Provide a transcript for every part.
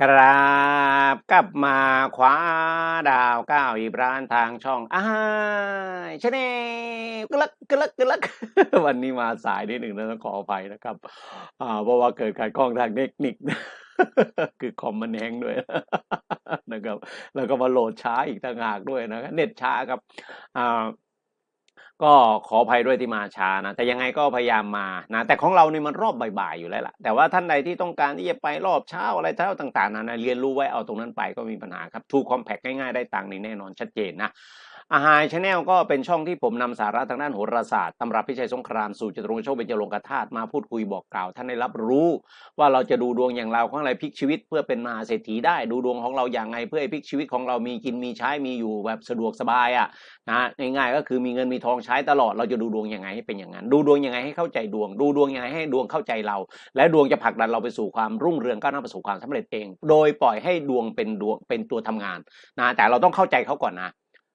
กราบกลับมาคว้าดาวเก้าอีบรานทางช่องอ้ายชเนกลักกลักกลักวันนี้มาสายนิดหนึ่งนะต้องขออภัยนะครับอ่าเพราะว่าเกิดขัดข้องทางเทคนิค คือคอมมันแฮงด้วยนะครับ แล้วก็มาโหลดช้าอีกต่างหากด้วยนะครับเน็ตช้าครับอ่า ก็ขออภัยด้วยที่มาช้านะ แต่ยังไงก็พยายามมานะ แต่ของเรานี่มันรอบบ่ายๆอยู่แล้วล่ะ แต่ว่าท่านใดที่ต้องการที่จะไปรอบเช้าอะไรเท่าต่างๆนะนเรียนรู้ไว้เอาตรงนั้นไปก็มีปัญหาครับทูคอมแพคง่ายๆได้ตังค์นี่แน่นอนชัดเจนนะ อาหารชาแนลก็เป็นช่องที่ผมนำสาระทางด้านโหราศาสตร์ตำรับพิชัยสงครามสู่จตุรงค์โชคเบญจรงคธาตุมาพูดคุยบอกกล่าวท่านได้รับรู้ ว่าเราจะดูดวงอย่างเราของอะไรพลิกชีวิต เพื่อเป็นมหาเศรษฐีได้ดูดวงของเราอย่างไงเพื่อให้พลิกชีวิตของเรามีกินมีใช้มีอยู่แบบสะดวกสบายอะนะง่ายๆก็คือมีเงินมีทองใช้ตลอดเราจะดูดวงยังไงให้เป็นอย่างนั้น ดูดวงยังไงให้เข้าใจดวง ดูดวงยังไงให้ดวงเข้าใจเรา และดวงจะผลักดันเราไปสู่ความรุ่งเรืองก้าวหน้าประสบความสำเร็จเอง โดยปล่อยให้ดวงเป็นดวงเป็นตัวทำงานนะแต่เราต้องเข้าใจเขาก่อนนะ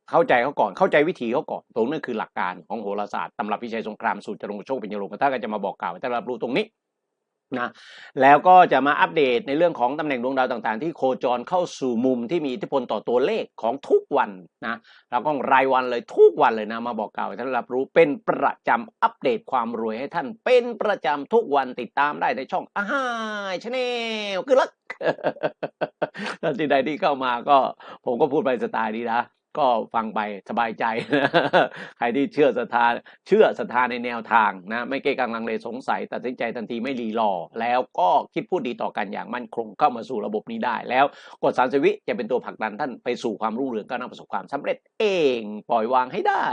เข้าใจเขาก่อนเข้าใจวิธีเขาก่อนตรงนั้นคือหลักการของโหราศาสตร์ตำรับพิชัยสงครามสูตรจรงโชคเป็นยรงถ้าก็จะมาบอกกล่าวให้ท่านรับรู้ตรงนี้นะแล้วก็จะมาอัปเดตในเรื่องของตำแหน่งดวงดาวต่างๆ ที่โคจรเข้าสู่มุมที่มีอิทธิพลต่อตัวเลขของทุกวันนะแล้วก็รายวันเลยทุกวันเลยนะมาบอกกล่าวให้ท่านรับรู้เป็นประจำอัปเดตความรวยให้ท่าน เป็นประจำทุกวันติดตามได้ในช่องอาหายชาแนลคือลักท่านที่ใดที่เข้ามาก็ผมก็พูดไปสไตล์นี้นะ ก็ฟังไปสบายใจใครที่เชื่อศรัทธาเชื่อศรัทธาในแนวทางนะไม่เกะกังลังเลสงสัย ตัดสินใจทันทีไม่รีรอ แล้วก็คิดพูดดีต่อกันอย่างมั่นคงเข้ามาสู่ระบบนี้ได้ แล้วกดสามสิบวิจะเป็นตัวผลักดันท่านไปสู่ความรุ่งเรืองก้าวหน้าประสบความสำเร็จเองปล่อยวางให้ได้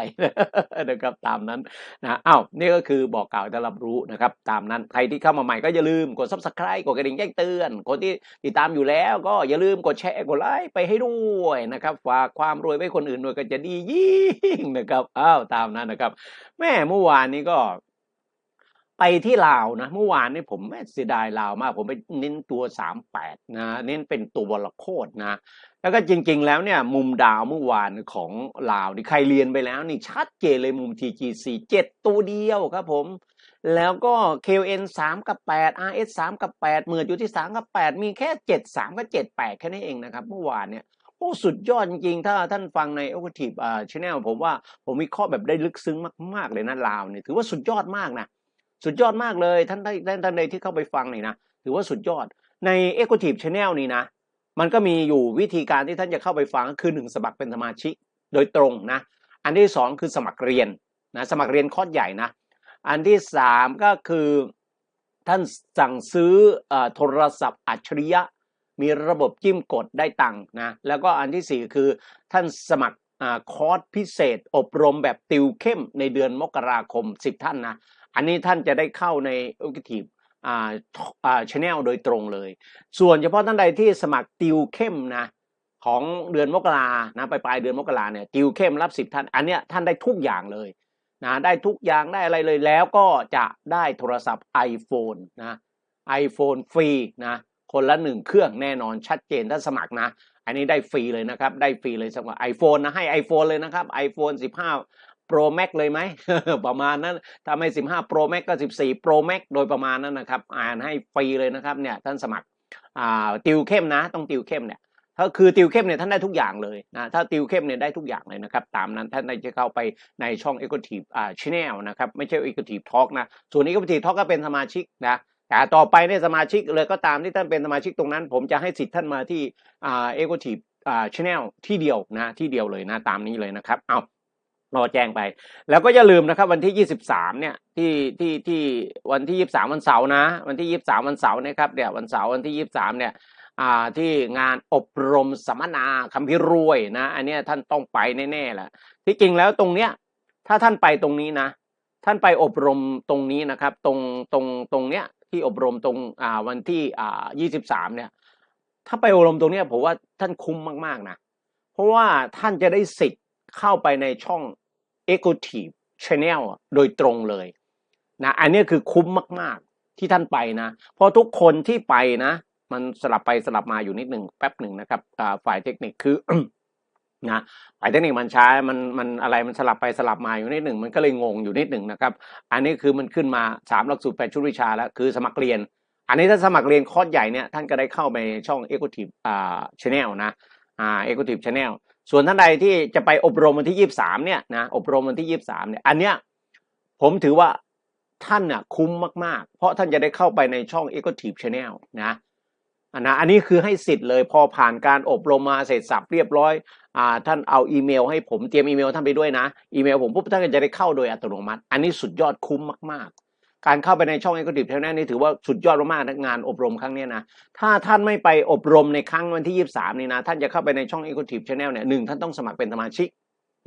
นะครับตามนั้นนะอ้าวนี่ก็คือบอกกล่าวให้ได้รับรู้นะครับตามนั้นใครที่เข้ามาใหม่ก็อย่าลืมกด subscribe กดกระดิ่งแจ้งเตือน คนที่ติดตามอยู่แล้ว ก็อย่าลืมกดแชร์กดไลค์ไปให้ด้วยนะครับฝากความรวยไว้คนอื่นด้วยก็จะดียิ่งนะครับอ้าวตามนั้นนะครับ แม่เมื่อวานนี้ก็ไปที่ลาวนะเมื่อวานนี้ผมแม่เสียดายลาวมาก ผมไปเน้นตัวสามแปดนะ เน้นเป็นตัววรโคตรนะ แล้วก็จริง ๆ แล้วเนี่ยมุมดาวเมื่อวานของลาวนี่ใครเรียนไปแล้วนี่ชัดเจนเลยมุม TGC เจ็ดตัวเดียวครับผม แล้วก็ KN 3 กับ 8 RS 3 กับ 8 เหมือนอยู่ที่ 3 กับ 8 มีแค่ 7 3 กับ 7 8 แค่นั้นเองนะครับ เมื่อวานเนี่ย โอ้สุดยอดจริงๆ ถ้าท่านฟังใน e x e c u t i v e อ่า channel ผมว่าผมวิเคราะห์แบบได้ลึกซึ้งมากๆเลยนะลาวเนี่ยถือว่าสุดยอดมากนะสุดยอดมากเลยท่านท่านท่านใดที่เข้าไปฟังนี่นะถือว่าสุดยอดใน e x e c u t i v e channel นี่นะ มันก็มีอยู่วิธีการที่ท่านจะเข้าไปฟังก็คือหนึ่งสมัครเป็นสมาชิกโดยตรงนะ อันที่สองคือสมัครเรียนนะสมัครเรียนคอร์สใหญ่นะ อันที่สามก็คือท่านสั่งซื้ออโทรศัพท์อัจฉริยะ มีระบบจิ้มกดได้ตังค์นะแล้วก็อันที่สี่คือท่านสมัครอคอร์สพิเศษ อบรมแบบติวเข้มในเดือนมกราคม 10 ท่านนะ อันนี้ท่านจะได้เข้าใน o อ t i v e อ่าอ่าชแนลโดยตรงเลย ส่วนเฉพาะท่านใดที่สมัครติวเข้มนะของเดือนมกรานะปลายปลายเดือนมกราเนี่ยติวเข้มรับสิบท่าน อันเนี้ยท่านได้ทุกอย่างเลยนะได้ทุกอย่างได้อะไรเลยแล้วก็จะได้โทรศัพท์ iPhone นะ iPhone ฟรีนะ คนละหนึ่งเครื่องแน่นอนชัดเจนถ้าสมัครนะ อันนี้ได้ฟรีเลยนะครับ ได้ฟรีเลยสำหรับ iPhone นะให้ iPhone เลยนะครับ iPhone 15 Pro Max เลยไหม ประมาณนั้นถ้าไม่ 15 Pro Max ก็ 14 Pro Max โดยประมาณนั้นนะครับ อ่านให้ฟรีเลยนะครับเนี่ยท่านสมัครอ่าติวเข้มนะต้องติวเข้มเนี่ยถ้าคือติวเข้มเนี่ยท่านได้ทุกอย่างเลยนะถ้าติวเข้มเนี่ยได้ทุกอย่างเลยนะครับ ตามนั้นท่านได้จะเข้าไปในช่อง e x e c u t i v e อ่า Channel นะครับ ไม่ใช่ e x e c u t i v e Talk นะ ส่วน e x e c u t i v e Talk ก็เป็นสมาชิกนะ แต่ต่อไปเนี่ยสมาชิกเลยก็ตามที่ท่านเป็นสมาชิกตรงนั้น ผมจะให้สิทธิ์ท่านมาที่อ่า e x e c u t i v e อ่า Channel ที่เดียวนะที่เดียวเลยนะตามนี้เลยนะครับเอารอแจ้งไป แล้วก็อย่าลืมนะครับวันที่ 23 เนี่ยที่ที่ที่วันที่ 23 วันเสาร์นะ วันที่ 23 วันเสาร์นะครับเนี่ยวันเสาร์วันที่ 23 เนี่ยที่งานอบรมสัมมนาคัมภีร์รวยนะ อันนี้ท่านต้องไปแน่ๆแหละที่จริงแล้วตรงเนี้ยถ้าท่านไปตรงนี้นะ ท่านไปอบรมตรงนี้นะครับ ตรงตรงตรงเนี้ย ที่อบรมตรงอ่าวันที่อ่า23เนี่ย ถ้าไปอบรมตรงเนี้ยผมว่าท่านคุ้มมากๆนะ เพราะว่าท่านจะได้สิทธิ์เข้าไปในช่อง Equity Channel โดยตรงเลยนะอันนี้คือคุ้มมากๆที่ท่านไปนะเพราะทุกคนที่ไปนะ มันสลับไปสลับมาอยู่นิดหนึ่งแป๊บหนึ่งนะครับฝ่ายเทคนิคคือ นะฝ่ายเทคนิคมันใช้มันมันอะไรมันสลับไปสลับมาอยู่นิดหนึ่งมันก็เลยงงอยู่นิดหนึ่งนะครับ อันนี้คือมันขึ้นมาสามหลักสูตรแปดชุดวิชาแล้วคือสมัครเรียน อันนี้ถ้าสมัครเรียนคอร์สใหญ่เนี่ยท่านก็ได้เข้าไปช่อง Executive อ่า Channel นะอ่า Executive Channel ส่วนท่านใดที่จะไปอบรมวันที่23เนี่ยนะอบรมวันที่23เนี่ยอันเนี้ยผมถือว่าท่านน่ะคุ้มมากๆ เพราะท่านจะได้เข้าไปในช่อง Executive Channel นะ นนะอันนี้คือให้สิทธิ์เลยพอผ่านการอบรมมาเสร็จสับเรียบร้อยอ่าท่านเอาอีเมล ให้ผมเตรียมอีเมลท่านไปด้วยนะ อีเมลผมปุ๊บท่านก็จะได้เข้าโดยอัตโนมัติ อันนี้สุดยอดคุ้มมาก ๆ การเข้าไปในช่อง Executive Channel นี่ถือว่าสุดยอดมากๆนะงานอบรมครั้งนี้นะถ้าท่านไม่ไปอบรมในครั้งวันที่ 23 นี่นะท่านจะเข้าไปในช่อง Executive Channel เนี่ยหนึ่งท่านต้องสมัครเป็นสมาชิก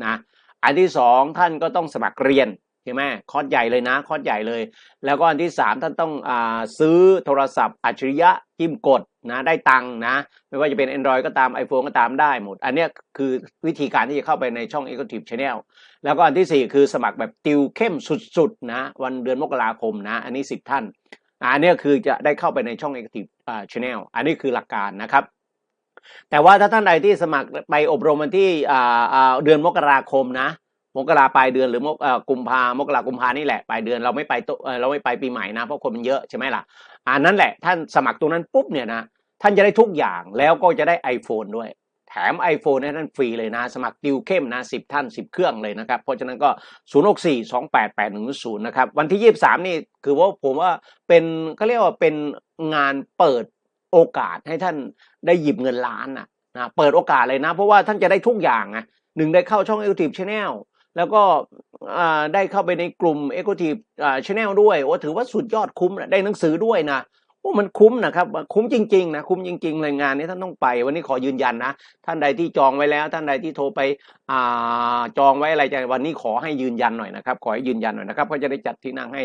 นะอันที่สองท่านก็ต้องสมัครเรียน ใช่ไหมคอร์สใหญ่เลยนะคอร์สใหญ่เลย แล้วก็อันที่สามท่านต้องอาซื้อโทรศัพท์อัจฉริยะจิ้มกดนะได้ตังนะ ไม่ว่าจะเป็น Android ก็ตาม iPhone ก็ตามได้หมด อันนี้คือวิธีการที่จะเข้าไปในช่อง Executive Channel แล้วก็อันที่สี่คือสมัครแบบติวเข้มสุดๆนะวันเดือนมกราคมนะ อันนี้สิบท่าน อันนี้คือจะได้เข้าไปในช่อง Active อ่า Channel อันนี้คือหลักการนะครับแต่ว่าถ้าท่านใดที่สมัครไปอบรมวันที่เดือนมกราคมนะ มกราปลายเดือนหรือมกเอ่อกุมภามกรากุมภานี่แหละปลายเดือนเราไม่ไปโตเราไม่ไปปีใหม่นะเพราะคนมันเยอะใช่ไหมล่ะอันนั้นแหละท่านสมัครตรงนั้นปุ๊บเนี่ยนะท่านจะได้ทุกอย่างแล้วก็จะได้ iPhone ด้วย แถม iPhone ให้ท่านฟรีเลยนะ สมัครติวเข้มนะสิบท่านสิบเครื่องเลยนะครับ เพราะฉะนั้นก็ 0 6 4 2 8 8 1 0 นะครับ วันที่ 23 นี่คือว่าผมว่าเป็นเขาเรียกว่าเป็นงานเปิดโอกาสให้ท่านได้หยิบเงินล้านนะนะเปิดโอกาสเลยนะ เพราะว่าท่านจะได้ทุกอย่างนะหนึ่งได้เข้าช่อง Executive Channel แล้วก็ได้เข้าไปในกลุ่ม Executive อ่า Channel ด้วยโอ้ถือว่าสุดยอดคุ้มนะได้หนังสือด้วยนะโอ้มันคุ้มนะครับ คุ้มจริงๆนะคุ้มจริงๆเลยงานนี้ท่านต้องไป วันนี้ขอยืนยันนะ ท่านใดที่จองไว้แล้ว ท่านใดที่โทรไปอจองไว้อะไรจะวันนี้ขอให้ยืนยันหน่อยนะครับ ขอให้ยืนยันหน่อยนะครับก็จะได้จัดที่นั่งให้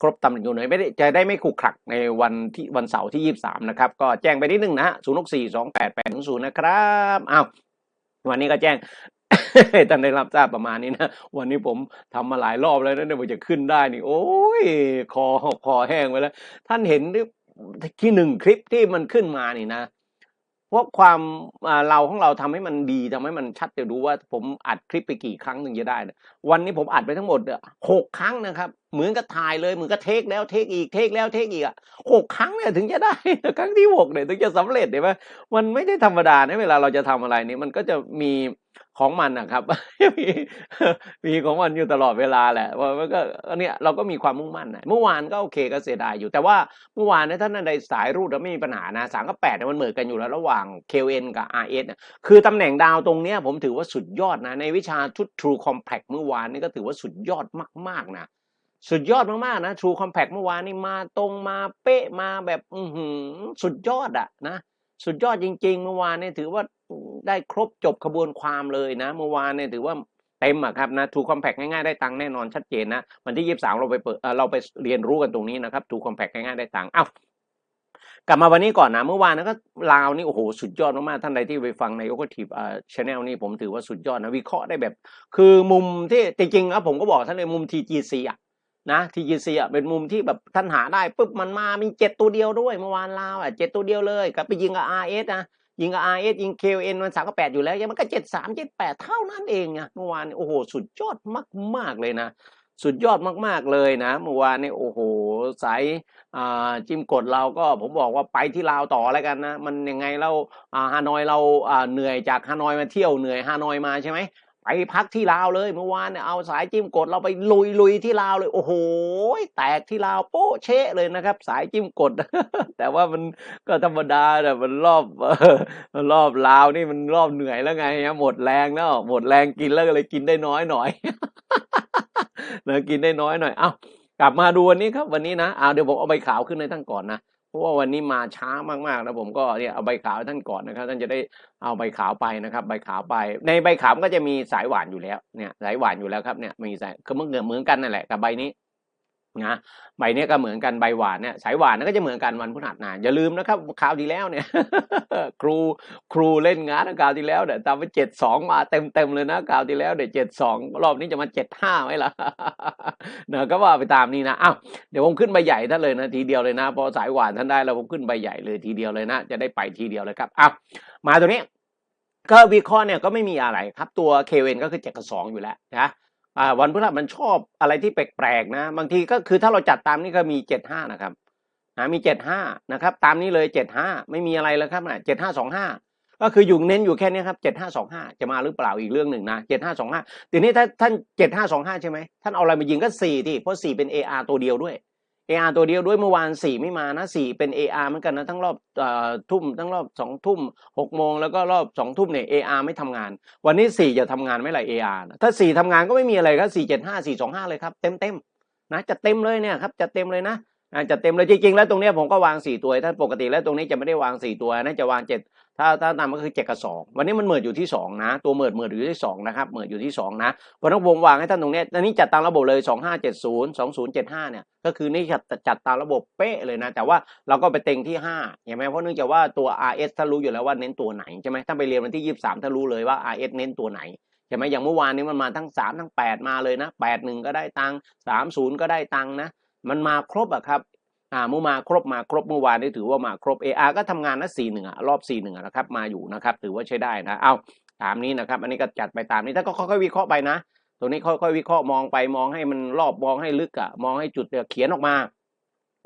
ครบตำแหน่งอยู่หน่อยไม่ได้จะได้ไม่ขุกขลักในวันที่วันเสาร์ที่ 23 นะครับ ก็แจ้งไปนิดนึงนะฮะ0 6 4 2 8 8 0นะครับอ้าววันนี้ก็แจ้ง ท่านได้รับทราบประมาณนี้นะ วันนี้ผมทำมาหลายรอบแล้วนะเนี่ยมันจะขึ้นได้นี่ โอ้ยคอคอแห้งไปแล้ว ท่านเห็นที่หนึ่งคลิปที่มันขึ้นมานี่นะเพราะความเราของเราทำให้มันดีทำให้มันชัดจะรู้ว่าผมอัดคลิปไปกี่ครั้งถึงจะได้นะวันนี้ผมอัดไปทั้งหมดหกครั้งนะครับ เหมือนกับถ่ายเลยเหมือนกับเทคแล้วเทคอีกเทคแล้วเทคอีกอะหกครั้งเนี่ยถึงจะได้ครั้งที่หกเนี่ยถึงจะสำเร็จเห็นไหมมันไม่ได้ธรรมดานะเวลาเราจะทำอะไรนี่มันก็จะมี ของมันนะครับมีมีของมันอยู่ตลอดเวลาแหละว่ามันก็เนี่ยเราก็มีความมุ่งมั่นนะเมื่อวานก็โอเคก็เสียดายอยู่ แต่ว่าเมื่อวานนี่ยท่านใดสายรูดไม่มีปัญหานะสามกับแปดมันเหมือนกันอยู่แล้วระหว่าง KN กับ RS เนี่ยคือตำแหน่งดาวตรงเนี้ยผมถือว่าสุดยอดนะ ในวิชาชุด True Compact เมื่อวานนี่ก็ถือว่าสุดยอดมากๆนะสุดยอดมากๆนะ True Compact เมื่อวานนี่มาตรงมาเป๊ะมาแบบอืสุดยอดอะนะ สุดยอดจริง ๆ เมื่อวานเนี่ยถือว่าได้ครบจบขบวนความเลยนะ เมื่อวานเนี่ยถือว่าเต็มอะครับนะ True Compact ง่ายๆได้ตังค์แน่นอนชัดเจนนะวันที่23เราไปเปิดเอ่อเราไปเรียนรู้กันตรงนี้นะครับ True Compact ง่ายๆได้ตังค์อ้าวกลับมาวันนี้ก่อนนะเมื่อวานนะก็ลาวนี่โอ้โหสุดยอดมากๆท่านใดที่ไปฟังใน o c t i v e อ่า Channel นี่ผมถือว่าสุดยอดนะวิเคราะห์ได้แบบ คือมุมที่จริงๆครับผมก็บอกท่านเลยมุม TGC อะ นะ TGC อะเป็นมุมที่แบบท่านหาได้ปุ๊บมันมามีเจ็ดตัวเดียวด้วยเมื่อวานลาวอะเจ็ดตัวเดียวเลยกับไปยิงกับ RS นะยิงกับ RS ยิง KN มันสามกับแปดอยู่แล้วยังมันก็เจ็ดสามเจ็ดแปดเท่านั้นเองอะเมื่อวานโอ้โห สุดยอดมากๆเลยนะ สุดยอดมากๆเลยนะเมื่อวานนี่โอ้โหสายอ่าจิมกดเราก็ผมบอกว่าไปที่ลาวต่อแล้วกันนะ มันยังไงเราฮานอยเราอ่าเหนื่อยจากฮานอยมาเที่ยวเหนื่อยฮานอยมาใช่ไหม พักที่ลาวเลยเมื่อวานเนี่ยเอาสายจิ้มกดเราไปลุยลุยที่ลาวเลย โอ้โหแตกที่ลาวโป๊ะเชะเลยนะครับ สายจิ้มกด แต่ว่ามันก็ธรรมดาแต่มันรอบรอบลาวนี่มันรอบเหนื่อยแล้วไงหมดแรงแล้วหมดแรงกินแล้วก็เลยกินได้น้อยหน่อยนะกินได้น้อยหน่อยเอ้ากลับมาดูวันนี้ครับวันนี้นะเอาเดี๋ยวผมเอาใบขาวขึ้นให้ท่านก่อนนะ เพราะว่าวันนี้มาช้ามากๆแล้วผมก็เนี่ยเอาใบขาวให้ท่านก่อนนะครับ ท่านจะได้เอาใบขาวไปนะครับ ใบขาวไป ในใบขาวก็จะมีสายหวานอยู่แล้วเนี่ยสายหวานอยู่แล้วครับเนี่ยมีสายก็มันเหมือนกันนั่นแหละกับใบนี้ นะใบเนี้ยก็เหมือนกันใบหวานเนี่ยสายหวานนั่นก็จะเหมือนกันวันพฤหัสนะอย่าลืมนะครับคราวที่แล้วเนี่ย ครูครูเล่นงานคราวที่แล้วเนี่ยตามไปเจ็ดสองมาเต็มเต็มเลยนะคราวที่แล้วเดี๋ยวเจ็ดสองรอบนี้จะมาเจ็ดห้าไหมล่ะเนอะก็ว่าไปตามนี้นะอ้าวเดี๋ยวผมขึ้นใบใหญ่ท่านเลยนะทีเดียวเลยนะพอสายหวานท่านได้แล้วผมขึ้นใบใหญ่เลยทีเดียวเลยนะ จะได้ไปทีเดียวเลยครับอ้าวมาตัวนี้ก็วิเคราะห์เนี่ยก็ไม่มีอะไรครับตัวเคเวนก็คือเจ็ดกับสองอยู่แล้วนะ อ่าวันพฤหัสมันชอบอะไรที่แปลกๆนะ บางทีก็คือถ้าเราจัดตามนี่ก็มีเจ็ดห้านะครับนะมีเจ็ดห้านะครับ ตามนี้เลยเจ็ดห้าไม่มีอะไรแล้วครับนะเจ็ดห้าสองห้าก็คืออยู่เน้นอยู่แค่นี้ครับเจ็ดห้าสองห้าจะมาหรือเปล่าอีกเรื่องหนึ่งนะเจ็ดห้าสองห้าทีนี้ถ้าท่านเจ็ดห้าสองห้าใช่ไหมท่านเอาอะไรมายิงก็สี่ที่เพราะสี่เป็น AR ตัวเดียวด้วย AR ตัวเดียวด้วยเมื่อวานสี่ไม่มานะสี่เป็น AR เหมือนกันนะทั้งรอบอทุ่มทั้งรอบสองทุ่มหกโมงแล้วก็รอบสองทุ่มเนี่ย AR ไม่ทำงาน วันนี้สี่จะทำงานไม่ไร AR นะถ้าสี่ทำงานก็ไม่มีอะไรครับสี่เจ็ดห้าสี่สองห้าเลยครับเต็มเต็มๆนะจะเต็มเลยเนี่ยครับจะเต็มเลยนะ อาจะเต็มเลยจริงๆแล้วตรงนี้ผมก็วางสี่ตัวถ้าปกติแล้วตรงนี้จะไม่ได้วางสี่ตัวนะจะวางเจ็ดถ้าถ้าตามก็คือเจ็ดกับสองวันนี้มันเหมิดอยู่ที่สองนะ ตัวเหมิดเหมิดอยู่ที่สองนะครับเหมิดอยู่ที่สองนะเพราะนั้นผมวางให้ท่านตรงนี้ยอันนี้จัดตามระบบเลยสองห้าเจ็ดศูนย์สองศูนย์เจ็ดห้าเนี่ยก็คือนี่จัดจัดตามระบบเป๊ะเลยนะ แต่ว่าเราก็ไปเต็งที่ห้าเห็นไหมเพราะเนื่องจากว่าตัว RS ถ้ารู้อยู่แล้วว่าเน้นตัวไหนใช่ไหมถ้าไปเรียนวันที่ยี่สามถ้ารู้เลยว่า RS เน้นตัวไหนใช่ไหมอย่างเมื่อวานนี้มันมาทั้งสามทั้งแปดมาเลยนะแปดหนึ่งก็ได้ตังค์สามศูนย์ก็ได้ตังค์นะ มันมาครบอะครับอ่าเมื่อมาครบมาครบเมื่อวานนี่ถือว่ามาครบ AR ก็ทำงานนะสี่หนึ่งอะรอบสี่หนึ่งนะครับมาอยู่นะครับถือว่าใช้ได้นะเอาตามนี้นะครับ อันนี้ก็จัดไปตามนี้ถ้าก็ค่อยๆวิเคราะห์ไปนะตรงนี้ค่อยๆวิเคราะห์มองไปมองให้มันรอบมองให้ลึกอะมองให้จุดเดียวเขียนออกมา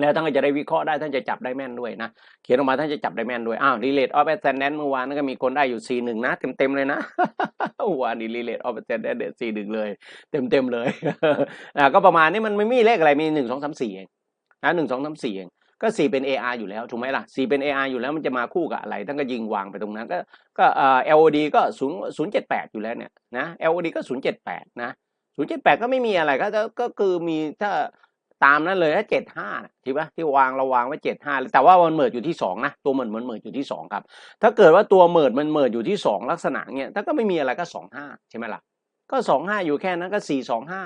แล้วท่านก็จะได้วิเคราะห์ได้ท่านจะจับได้แม่นด้วยนะเขียนออกมาท่านจะจับได้แม่นด้วยอ้าว relate of ascendant เมื่อวานนั้นก็มีคนได้อยู่4 1นะเต็มๆเลยนะวานนี้ relate of ascendant เนี่ย4 1เลย เต็มๆเลยอ่าก็ประมาณนี้มันไม่มีเลขอะไรมี1 2 3 4เองนะ1 2 3 4เองก็ 4 เป็น AR อยู่แล้วถูกไหมล่ะ 4 เป็น AR อยู่แล้วมันจะมาคู่กับอะไรท่านก็ยิงวางไปตรงนั้น ก็ก็เอ่อ LOD ก็0 078 อยู่แล้วเนี่ยนะ LOD ก็ 078 นะ 078 ก็ไม่มีอะไรก็ก็คือมีถ้า ตามนั้นเลยถ้าเจ็ดห้าใช่ปะที่วางเราวางไว้เจ็ดห้าแต่ว่ามันเหมิดอยู่ที่สองนะตัวเหมิดมันเหมิดอยู่ที่สองครับ ถ้าเกิดว่าตัวเหมิดมันเหมิดอยู่ที่สองลักษณะเนี้ยถ้าก็ไม่มีอะไรก็สองห้าใช่ไหมล่ะก็สองห้าอยู่แค่นั้นก็สี่สองห้า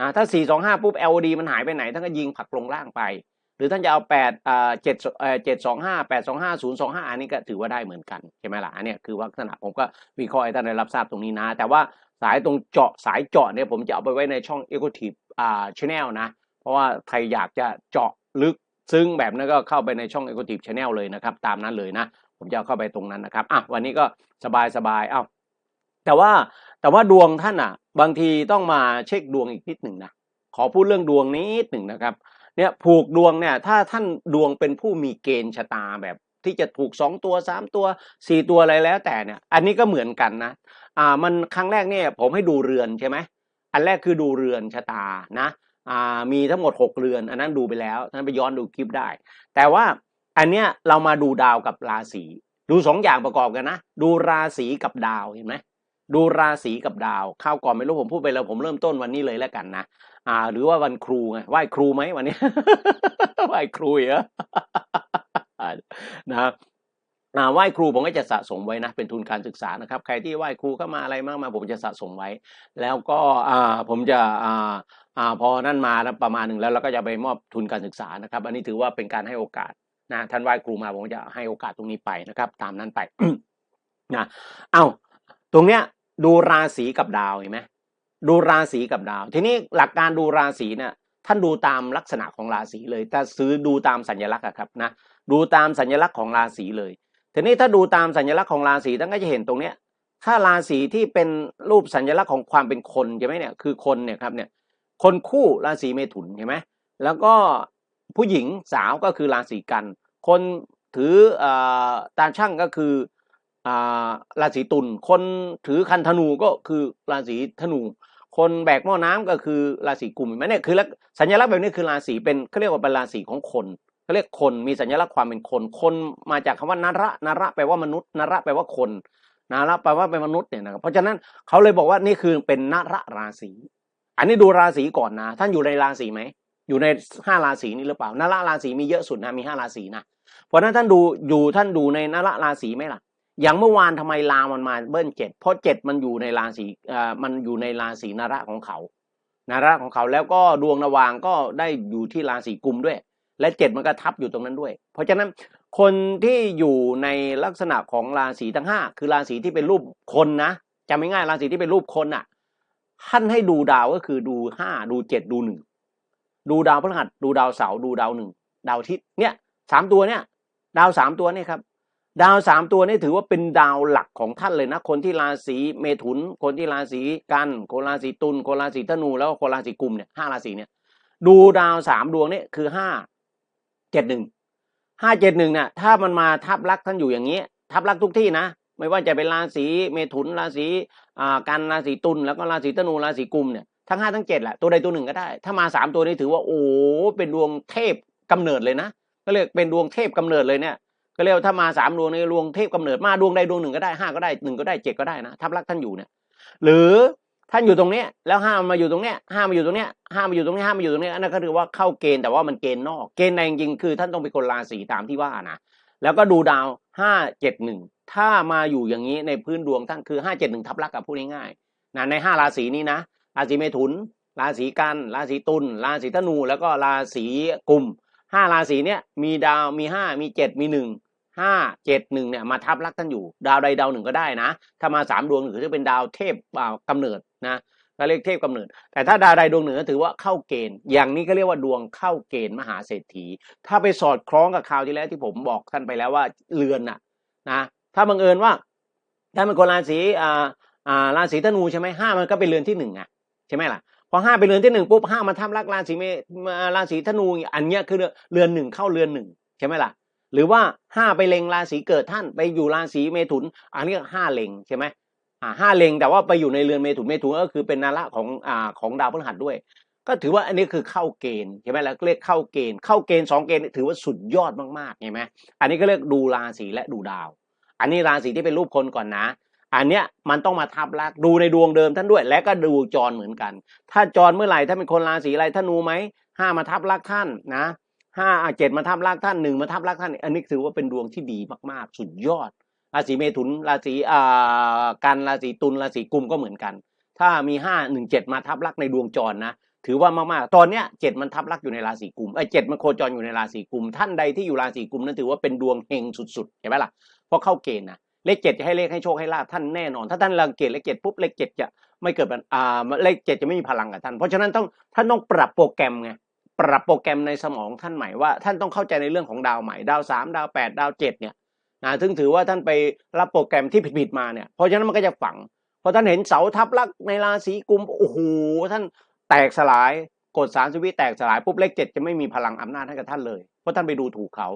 นะถ้าสี่สองห้าปุ๊บ LOD มันหายไปไหนท่านก็ยิงผักลงล่างไป หรือท่านจะเอาแปดอ่าเจ็ดเอ่อเจ็ดสองห้าแปดสองห้าศูนย์สองห้าอันนี้ก็ถือว่าได้เหมือนกันใช่ไหมล่ะอันนี้คือลักษณะผมก็วิเคราะห์ให้ท่านได้รับทราบตรงนี้นะ แต่ว่าสายตรงเจาะสายเจาะเนี่ยผมจะเอาไปไว้ในช่อง Ecotive อ่า Channel นะ เพราะว่าใครอยากจะเจาะลึกซึ้งแบบนั้นก็เข้าไปในช่อง Ecotive Channel เลยนะครับ ตามนั้นเลยนะ ผมจะเข้าไปตรงนั้นนะครับอะวันนี้ก็สบายสบายๆเอ้าแต่ว่าแต่ว่าดวงท่านอะ บางทีต้องมาเช็คดวงอีกนิดหนึ่งนะขอพูดเรื่องดวงนิดหนึ่งนะครับเนี่ยผูกดวงเนี่ยถ้าท่านดวงเป็นผู้มีเกณฑ์ชะตาแบบที่จะถูกสองตัวสามตัวสี่ตัวอะไรแล้วแต่เนี่ย อันนี้ก็เหมือนกันนะอ่ามันครั้งแรกเนี่ยผมให้ดูเรือนใช่ไหมอันแรกคือดูเรือนชะตานะ มีทั้งหมดหกเรือน อันนั้นดูไปแล้วท่านไปย้อนดูคลิปได้ แต่ว่าอันเนี้ยเรามาดูดาวกับราศีดูสองอย่างประกอบกันนะ ดูราศีกับดาวเห็นไหมดูราศีกับดาวข้าวก่อนไม่รู้ผมพูดไปแล้วผมเริ่มต้นวันนี้เลยแล้วกันนะอ่า หรือว่าวันครูไงไหว้ครูไหมวันนี้ไหว้ครูเหรอนะ ครับอ่าไหว้ครูผมก็จะสะสมไว้นะเป็นทุนการศึกษานะครับ ใครที่ไหว้ครูเข้ามาอะไรมากมาผมจะสะสมไว้ แล้วก็ผมจะออพอนั่นมาประมาณหนึ่งแล้วเราก็จะไปมอบทุนการศึกษานะครับ อันนี้ถือว่าเป็นการให้โอกาสนะท่านไหว้ครูมาผมจะให้โอกาสตรงนี้ไปนะครับ ตามนั้นไปนะเอาตรงเนี้ยดูราศีกับดาวเห็นไหมดูราศีกับดาว ทีนี้หลักการดูราศีเนี่ยท่านดูตามลักษณะของราศีเลยแต่ซื้อดูตามสัญลักษณ์ครับนะดูตามสัญลักษณ์ของราศีเลย ทีนี้ถ้าดูตามสัญลักษณ์ของราศีท่านก็จะเห็นตรงเนี้ย ถ้าราศีที่เป็นรูปสัญลักษณ์ของความเป็นคนใช่ไหมเนี่ย คือคนเนี่ยครับเนี่ย คนคู่ราศีเมถุนเห็นไหมแล้วก็ผู้หญิงสาวก็คือราศีกัน คนถืออ่ตาช่างก็คืออราศีตุล คนถือคันธนูก็คือราศีธนู คนแบกหม้อน้ำก็คือราศีกุมเห็นไหมเนี่ยคือสัญลักษณ์แบบนี้คือราศีเป็นเขาเรียกว่าเป็นราศีของคน เขาเรียกคนมีสัญลักษณ์ความเป็นคน คนมาจากคำว่านาระนาระแปลว่ามนุษย์นาระแปลว่าคนนาระแปลว่าเป็นมนุษย์เนี่ยนะครับเพราะฉะนั้นเขาเลยบอกว่านี่คือเป็นนาระราศี อันนี้ดูราศีก่อนนะ ท่านอยู่ในราศีไหมอยู่ในห้าราศีนี้หรือเปล่านาระราศีมีเยอะสุดนะมีห้าราศีนะเพราะฉะนั้นท่านดูอยู่ท่านดูในนาระราศีไหมล่ะอย่างเมื่อวานทำไมลามันมาเบิ้ลเจ็ดเพราะเจ็ดมันอยู่ในราศีอ่ามันอยู่ในราศีนาระของเขานาระของเขาแล้วก็ดวงนวางก็ได้อยู่ที่ราศีกุมด้วย และเจ็ดมันก็ทับอยู่ตรงนั้นด้วย เพราะฉะนั้นคนที่อยู่ในลักษณะของราศีทั้งห้าคือราศีที่เป็นรูปคนนะจำไม่ง่ายราศีที่เป็นรูปคนอะท่านให้ดูดาวก็คือดูห้าดูเจ็ดดูหนึ่งดูดาวพฤหัสดูดาวเสาร์ดูดาวหนึ่งดาวอาทิตย์เนี่ยสามตัวเนี่ย ดาวสามตัวเนี่ยครับ ดาวสามตัวนี่ถือว่าเป็นดาวหลักของท่านเลยนะ คนที่ราศีเมถุน คนที่ราศีกันคนราศีตุลคนราศีธนูแล้วก็คนราศีกุมเนี่ยห้าราศีเนี่ย ดูดาวสามดวงนี่คือห้า เจ็ดหนึ่งห้าเจ็ดหนึ่งเนี่ยถ้ามันมาทับลักท่านอยู่อย่างนี้ ทับลักทุกที่นะไม่ว่าจะเป็นราศีเมถุนราศีอ่ากันราศีตุลแล้วก็ราศีธนูราศีกุมเนี่ยทั้งห้าทั้งเจ็ดแหละตัวใดตัวหนึ่งก็ได้ ถ้ามาสามตัวนี้ถือว่าโอ้เป็นดวงเทพกำเนิดเลยนะก็เรียกเป็นดวงเทพกำเนิดเลยเนี่ยก็เรียกถ้ามาสามดวงในดวงเทพกำเนิดมาดวงใดดวงหนึ่งก็ได้ห้าก็ได้หนึ่งก็ได้เจ็ดก็ได้นะทับลักท่านอยู่เนี่ยหรือ ท่านอยู่ตรงเนี้ยแล้วห้ามมาอยู่ตรงเนี้ยห้ามมาอยู่ตรงเนี้ยห้ามมาอยู่ตรงนี้ห้ามมาอยู่ตรงนี้อันนั้นก็ถือว่าเข้าเกณฑ์แต่ว่ามันเกณฑ์นอกเกณฑ์ในจริงๆคือ ท่านต้องเป็นคนราศีตามที่ว่านะแล้วก็ดูดาวห้าเจ็ดหนึ่งถ้ามาอยู่อย่างนี้ในพื้นดวงท่านคือห้าเจ็ดหนึ่งทับลักกับพูดง่ายๆนะในห้าราศีนี้นะราศีเมถุน ราศีกันราศีตุลราศีธนูแล้วก็ราศีกุมห้าราศีเนี้ยมีดาวมีห้ามีเจ็ดมีหนึ่ง ห้าเจ็ดหนึ่งเนี่ยมาทับลักท่านอยู่ ดาวใดดาวหนึ่งก็ได้นะ ถ้ามาสามดวงถือจะเป็นดาวเทพอ่าเนิดนะก็เรียกเทพกำเนิด แต่ถ้าดาวใดดวงหนึ่งก็ถือว่าเข้าเกณฑ์ อย่างนี้ก็เรียกว่าดวงเข้าเกณฑ์มหาเศรษฐี ถ้าไปสอดคล้องกับคราวที่แล้วที่ผมบอกท่านไปแล้วว่าเรือนน่ะนะถ้าบังเอิญว่าถ้าเป็นคนราศีอ่าอ่าราศีธนูใช่ไหมห้ามันก็เป็นเรือนที่หนึ่งอะใช่ไหมล่ะพอห้าเป็นเรือนที่หนึ่งปุ๊บห้ามาทับลักราศีเมราศีธนูอันเนี้ยคือเรือนหนึ่งเข้าเรือนหนึ่งใช่ไหมล่ะ หรือว่าห้าไปเล็งราศีเกิดท่านไปอยู่ราศีเมถุน อันนี้ห้าเล็งใช่ไหมอ่าห้าเล็งแต่ว่าไปอยู่ในเรือนเมถุนเมถุนก็คือเป็นนาระของอ่าของดาวพฤหัสด้วย ก็ถือว่าอันนี้คือเข้าเกณฑ์ใช่ไหมแล้วเรียกเข้าเกณฑ์เข้าเกณฑ์สองเกณฑ์นี่ถือว่าสุดยอดมากๆใช่ไหมอันนี้ก็เรียกดูราศีและดูดาว อันนี้ราศีที่เป็นรูปคนก่อนนะอันเนี้ยมันต้องมาทับลักดูในดวงเดิมท่านด้วย และก็ดูจรเหมือนกัน ถ้าจรเมื่อไหร่ถ้าเป็นคนราศีอะไรธนูไหมห้ามาทับลักท่านนะ ห้าเจ็ดมาทับลักท่านหนึ่งมาทับลักท่าน อันนี้ถือว่าเป็นดวงที่ดีมากๆ สุดยอด ราศีเมถุน ราศีอ่ากันราศีตุล ราศีกุมก็เหมือนกัน ถ้ามีห้าหนึ่งเจ็ดมาทับลักในดวงจรนะ ถือว่ามากๆ ตอนเนี้ยเจ็ดมันทับลักอยู่ในราศีกุมไอ้เจ็ดมันโคจรอยู่ในราศีกุม ท่านใดที่อยู่ราศีกุมนั้นถือว่าเป็นดวงเฮงสุดๆ เห็นไหมล่ะ เพราะเข้าเกณฑ์นะเลขเจ็ดจะให้เลขให้โชคให้ลาภท่านแน่นอน ถ้าท่านรังเกียจเลขเจ็ดปุ๊บเลขเจ็ดจะไม่เกิดอ่าเลขเจ็ดจะไม่มีพลังกับท่าน เพราะฉะนั้นต้องท่านต้องปรับโปรแกรมไง ปรับโปรแกรมในสมองท่านใหม่ว่าท่านต้องเข้าใจในเรื่องของดาวใหม่ดาวสามดาวแปดดาวเจ็ดเนี่ยนะซึ่งถือว่าท่านไปรับโปรแกรมที่ผิดๆมาเนี่ยเพราะฉะนั้นมันก็จะฝังพอท่านเห็นเสาทับลักในราศีกุมโอ้โหท่านแตกสลายกดสารสวิตแตกสลายปุ๊บเลขเจ็ดจะไม่มีพลังอำนาจให้กับท่านเลย เพราะท่านไปดูถูกเขา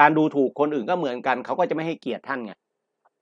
การดูถูกคนอื่นก็เหมือนกันเขาก็จะไม่ให้เกียรติท่านไง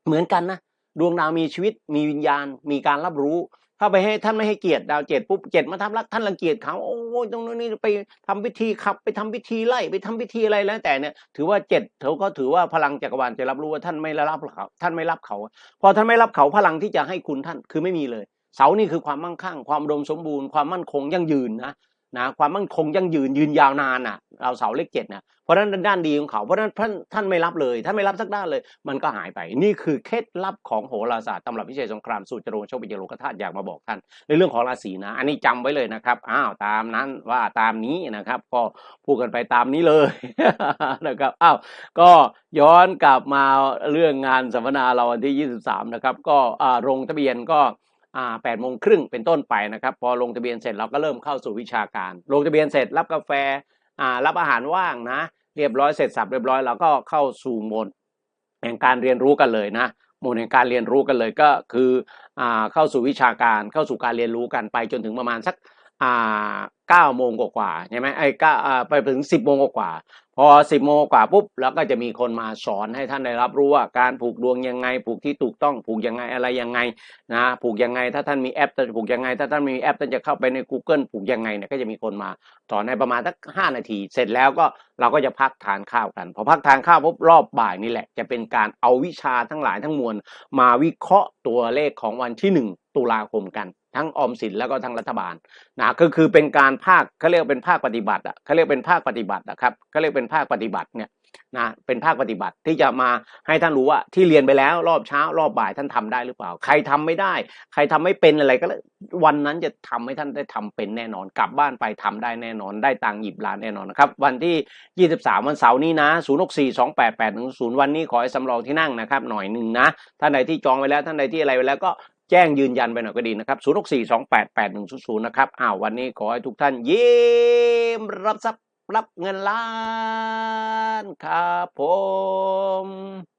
เหมือนกันนะดวงดาวมีชีวิตมีวิญญาณ มีการรับรู้ ถ้าไปให้ท่านไม่ให้เกียรติดาวเจ็ดปุ๊บเจ็ดมาทับรักท่านรังเกียจเขาโอ้ยตรงนู้นนี่ไปทำพิธีขับไปทำพิธีไล่ไปทำพิธีอะไรแล้วแต่เนี่ย ถือว่าเจ็ดเขาก็ถือว่าพลังจักรวาลจะรับรู้ว่าท่านไม่รับเขาท่านไม่รับเขา พอท่านไม่รับเขาพลังที่จะให้คุณท่านคือไม่มีเลย เสานี่คือความมั่งคั่ง ความอุดมสมบูรณ์ความมั่นคงยั่งยืนนะ นะความมั่นคงยั่งยืนยืนยาวนานอะเราเสาเลขเจ็ดนะเพราะฉะนั้นด้านดีของเขาเพราะฉะนั้นท่านท่านไม่รับเลยท่านไม่รับสักด้านเลย มันก็หายไปนี่คือเคล็ดลับของโหราศาสตร์ตำรับพิเศษสงครามสูตรจรงโชคปิยโลกธาตุอยากมาบอกท่าน ในเรื่องของราศีนะ อันนี้จำไว้เลยนะครับอ้าวตามนั้นว่าตามนี้นะครับ ก็พูดกันไปตามนี้เลยนะครับอ้าวก็ย้อนกลับมาเรื่องงานสัมมนาเราวันที่ 23 นะครับ ก็อ่าลงทะเบียนก็ แปดโมงครึ่งเป็นต้นไปนะครับ พอลงทะเบียนเสร็จเราก็เริ่มเข้าสู่วิชาการ ลงทะเบียนเสร็จรับกาแฟรับอาหารว่างนะ เรียบร้อยเสร็จสับเรียบร้อยเราก็เข้าสู่โหมดแห่งการเรียนรู้กันเลยนะโหมดแห่งการเรียนรู้กันเลยก็คืออเข้าสู่วิชาการเข้าสู่การเรียนรู้กันไปจนถึงประมาณสัก อ่าเก้าโมงกว่าใช่ไหมไอ้เก้าอ่าไปถึงสิบโมงกว่า พอสิบโมงกว่าปุ๊บแล้วก็จะมีคนมาสอนให้ท่านได้รับรู้ว่าการผูกดวงยังไง ผูกที่ถูกต้องผูกยังไงอะไรยังไงนะผูกยังไง ถ้าท่านมีแอปจะผูกยังไง ถ้าท่านมีแอปท่านจะเข้าไปใน Google ผูกยังไงเนี่ยก็จะมีคนมาสอนในประมาณสักห้านาที เสร็จแล้วก็เราก็จะพักทานข้าวกัน พอพักทานข้าวปุ๊บรอบบ่ายนี่แหละ จะเป็นการเอาวิชาทั้งหลายทั้งมวลมาวิเคราะห์ตัวเลขของวันที่หนึ่ง ตุลาคมกัน ทั้งออมสินแล้วก็ทั้งรัฐบาลนะก็คือเป็นการภาคเขาเรียกเป็นภาคปฏิบัติอะเขาเรียกเป็นภาคปฏิบัตินะครับเขาเรียกเป็นภาคปฏิบัติเนี่ยนะเป็นภาคปฏิบัติที่จะมาให้ท่านรู้ว่าที่เรียนไปแล้วรอบเช้ารอบบ่ายท่านทำได้หรือเปล่า ใครทำไม่ได้ ใครทำไม่เป็นอะไรก็วันนั้นจะทำให้ท่านได้ทำเป็นแน่นอน กลับบ้านไปทำได้แน่นอน ได้ตังหยิบล้านแน่นอนนะครับวันที่ 23 วันเสาร์นี้นะ0 6 4 2 8 8 1 0วันนี้ขอให้สำรองที่นั่งนะครับหน่อยหนึ่งนะท่านใดที่จองไว้แล้วท่านใดที่อะไรไว้แล้วก็ จ้งยืนยันไปหน่อยก็ดีนะครับ 0 6 4 2 8 8 1 0 0 นะครับ อ้าววันนี้ขอให้ทุกท่านยิ้มรับทรัพย์รับเงินล้านครับผม